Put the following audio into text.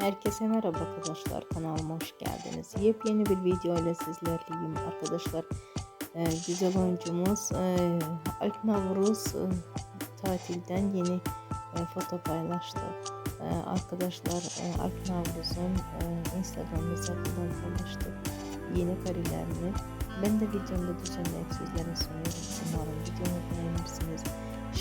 Herkese merhaba arkadaşlar kanalıma hoş geldiniz. Yepyeni bir video ile sizlerleyim arkadaşlar. Ee, güzel oyuncumuz e, Alp Navruz e, tatilden yeni e, foto paylaştı. E, arkadaşlar e, Alp Navruz'un e, Instagram hesabından paylaştı yeni karilerini. Ben de videomda düzenleyip sizlere sunuyorum. Umarım videomu beğenirsiniz.